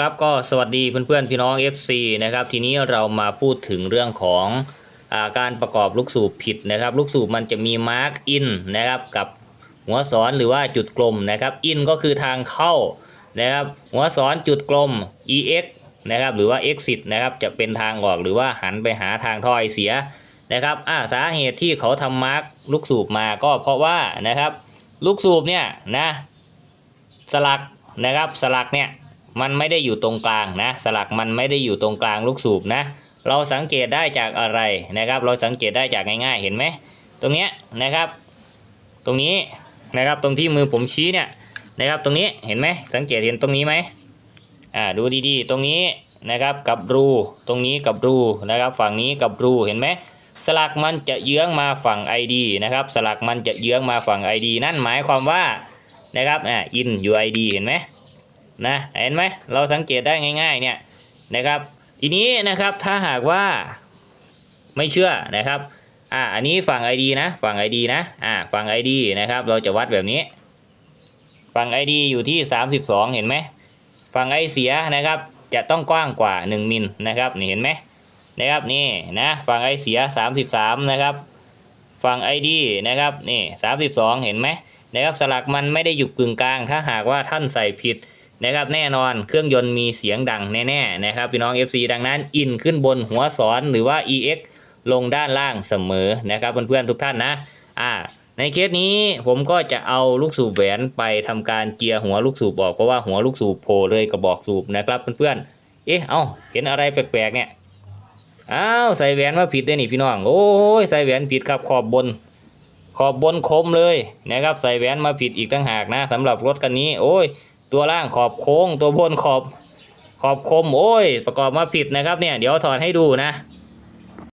ครับก็สวัสดีเพื่อนๆพี่น้อง FC นะครับทีนี้เรามาพูดถึงเรื่องของอาการประกอบลูกสูบผิดนะครับ ลูกสูบมันจะมีมาร์กอินนะครับกับหัวศรหรือว่าจุดกลมนะครับอินก็คือทางเข้านะครับหัวศรจุดกลม EX นะครับหรือว่า exit นะครับจะเป็นทางออกหรือว่าหันไปหาทางท่อไอเสียนะครับอ่าสาเหตุที่เขาทำมาร์กลูกสูบมาก็เพราะว่านะครับลูกสูบเนี่ยนะสลักนะครับสลักเนี่ย มันไม่ได้อยู่ตรงกลางนะ สลักมันไม่ได้อยู่ตรงกลางลูกสูบนะ เราสังเกตได้จากอะไรนะครับ เราสังเกตได้จากง่ายๆ เห็นไหมตรงเนี้ยนะครับ ตรงนี้นะครับตรงที่มือผมชี้เนี่ยนะครับตรงนี้เห็นไหมสังเกตเห็นตรงนี้ไหมอ่าดูดีๆ ตรงนี้นะครับกับรูตรงนี้กับรูนะครับ ฝั่งนี้กับรูเห็นไหมสลักมันจะเยื้องมาฝั่ง ID นะครับ สลักมันจะเยื้องมาฝั่ง ID นั่นหมายความว่านะครับอ่า in UID เห็นไหม นะเห็นไหมเราสังเกตได้ง่าย ๆ เนี่ยนะครับ ทีนี้นะครับถ้าหากว่าไม่เชื่อนะครับอ่าอันนี้ฝั่ง ID นะฝั่ง ID นะอ่าฝั่ง ID นะครับ เราจะวัดแบบนี้ ฝั่ง ID อยู่ที่ 32 เห็นไหมฝั่ง I เสียนะครับจะต้องกว้างกว่า 1มิลนะครับนี่เห็นไหมนะครับนี่นะฝั่ง I เสีย 33 นะครับ ฝั่ง ID นะครับนี่32 เห็นไหมนะครับสลักมันไม่ได้อยู่กึ่งกลาง ถ้าหากว่าท่านใส่ผิด นะครับแน่นอนเครื่องยนต์มีเสียงดังแน่ๆนะครับพี่น้อง FC ดังนั้นอินขึ้นบนหัวศรหรือว่า EX ลงด้านล่างเสมอนะครับเพื่อนๆทุกท่านนะอ่าในเคสนี้ผมก็จะเอาลูกสูบแหวนไปทำการเจียหัวลูกสูบออกเพราะว่าหัวลูกสูบโผล่เลยกระบอกสูบนะครับเพื่อนๆเอ๊ะเอ้าเห็นอะไรแปลกๆเนี่ยอ้าวใส่แหวนมาผิดด้วยนี่พี่น้องโอ้ยใส่แหวนผิดครับขอบบน ขอบบนคมเลยนะครับใส่แหวนมาผิดอีกตั้งหากนะสำหรับรถคันนี้โอ้ย ตัวล่างขอบโค้ง ตัวบนขอบขอบคมโอ้ย ประกอบมาผิดนะครับเนี่ย เดี๋ยวถอดให้ดูนะ